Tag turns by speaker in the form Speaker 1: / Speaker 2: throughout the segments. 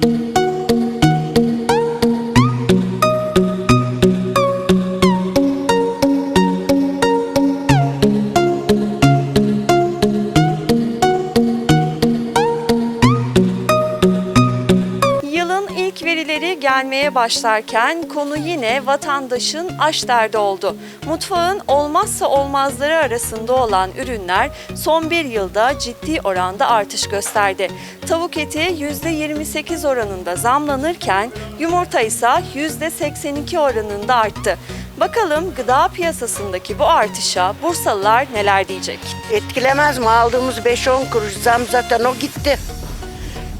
Speaker 1: thank you. Gelmeye başlarken konu yine vatandaşın aş derdi oldu. Mutfağın olmazsa olmazları arasında olan ürünler son bir yılda ciddi oranda artış gösterdi. Tavuk eti %28 oranında zamlanırken yumurta ise %82 oranında arttı. Bakalım gıda piyasasındaki bu artışa Bursalılar neler diyecek?
Speaker 2: Etkilemez mi? Aldığımız 5-10 kuruş zam zaten o gitti.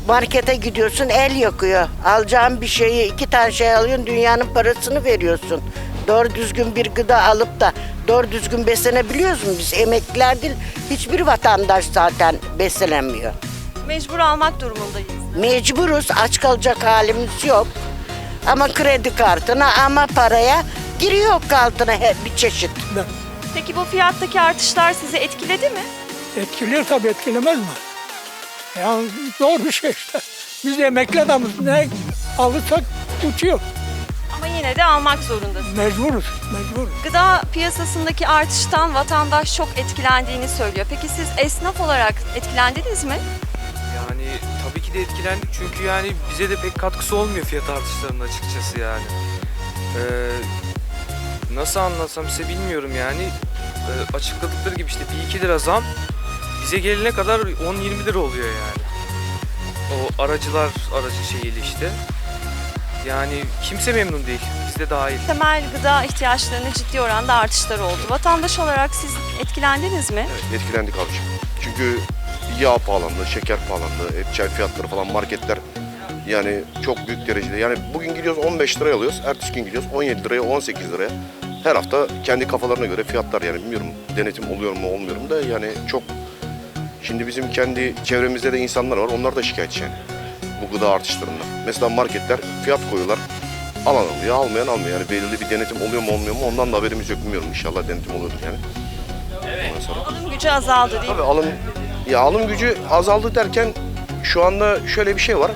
Speaker 2: Markete gidiyorsun el yakıyor. Alacağın bir şeyi iki tane şey alıyorsun dünyanın parasını veriyorsun. Doğru düzgün bir gıda alıp da doğru düzgün beslenebiliyoruz mu biz? Emekliler değil hiçbir vatandaş zaten beslenemiyor.
Speaker 1: Mecbur almak durumundayız.
Speaker 2: Mecburuz aç kalacak halimiz yok. Ama kredi kartına ama paraya giriyor altına hep bir çeşit.
Speaker 1: Peki bu fiyattaki artışlar sizi etkiledi mi?
Speaker 3: Etkiler tabii etkilemez mi? Ya zor bir şey işte. Biz emekli adamız ne alırsak uçuyor.
Speaker 1: Ama yine de almak zorundasınız.
Speaker 3: Mecburuz, mecburuz.
Speaker 1: Gıda piyasasındaki artıştan vatandaş çok etkilendiğini söylüyor. Peki siz esnaf olarak etkilendiniz mi?
Speaker 4: Yani tabii ki de etkilendik çünkü yani bize de pek katkısı olmuyor fiyat artışlarının açıkçası yani. Ee, nasıl anlatsam size bilmiyorum yani. Ee, açıkladıkları gibi işte 1-2 lira zam bize gelene kadar 10-20 lira oluyor yani. O aracılar aracı şeyiyle işte. Yani kimse memnun değil. Biz de dahil.
Speaker 1: Temel gıda ihtiyaçlarının ciddi oranda artışları oldu. Vatandaş olarak siz etkilendiniz mi?
Speaker 5: Evet, etkilendik abiciğim. Çünkü yağ pahalandı, şeker pahalandı, et çay fiyatları falan marketler yani çok büyük derecede. Yani bugün gidiyoruz 15 liraya alıyoruz, ertesi gün gidiyoruz 17 liraya, 18 liraya. Her hafta kendi kafalarına göre fiyatlar yani bilmiyorum denetim oluyor mu olmuyor mu da yani çok Şimdi bizim kendi çevremizde de insanlar var. Onlar da şikayetçi yani bu gıda artışlarından. Mesela marketler fiyat koyuyorlar. Alan alıyor, almayan almıyor. Yani belirli bir denetim oluyor mu olmuyor mu ondan da haberimiz yok bilmiyorum. İnşallah denetim oluyordur yani. Ondan sonra.
Speaker 1: Alım gücü azaldı değil mi?
Speaker 5: Tabii alım ya alım gücü azaldı derken şu anda şöyle bir şey var.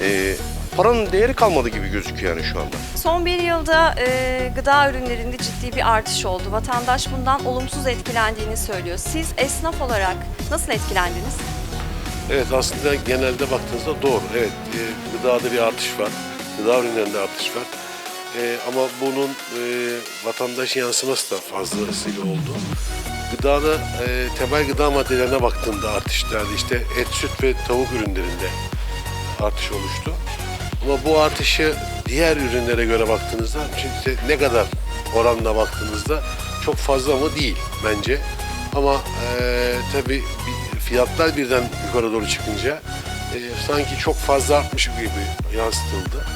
Speaker 5: Ee, paranın değeri kalmadı gibi gözüküyor yani şu anda.
Speaker 1: Son bir yılda e, gıda ürünlerinde ciddi bir artış oldu. Vatandaş bundan olumsuz etkilendiğini söylüyor. Siz esnaf olarak nasıl etkilendiniz?
Speaker 6: Evet aslında genelde baktığınızda doğru. Evet e, gıdada bir artış var. Gıda ürünlerinde artış var. E, ama bunun e, vatandaşın yansıması da fazlasıyla oldu. Gıdada e, temel gıda maddelerine baktığında artışlardı. İşte et, süt ve tavuk ürünlerinde artış oluştu. Ama bu artışı diğer ürünlere göre baktığınızda işte ne kadar oranla baktığınızda çok fazla mı değil bence. Ama e, tabii fiyatlar birden yukarı doğru çıkınca e, sanki çok fazla artmış gibi yansıtıldı.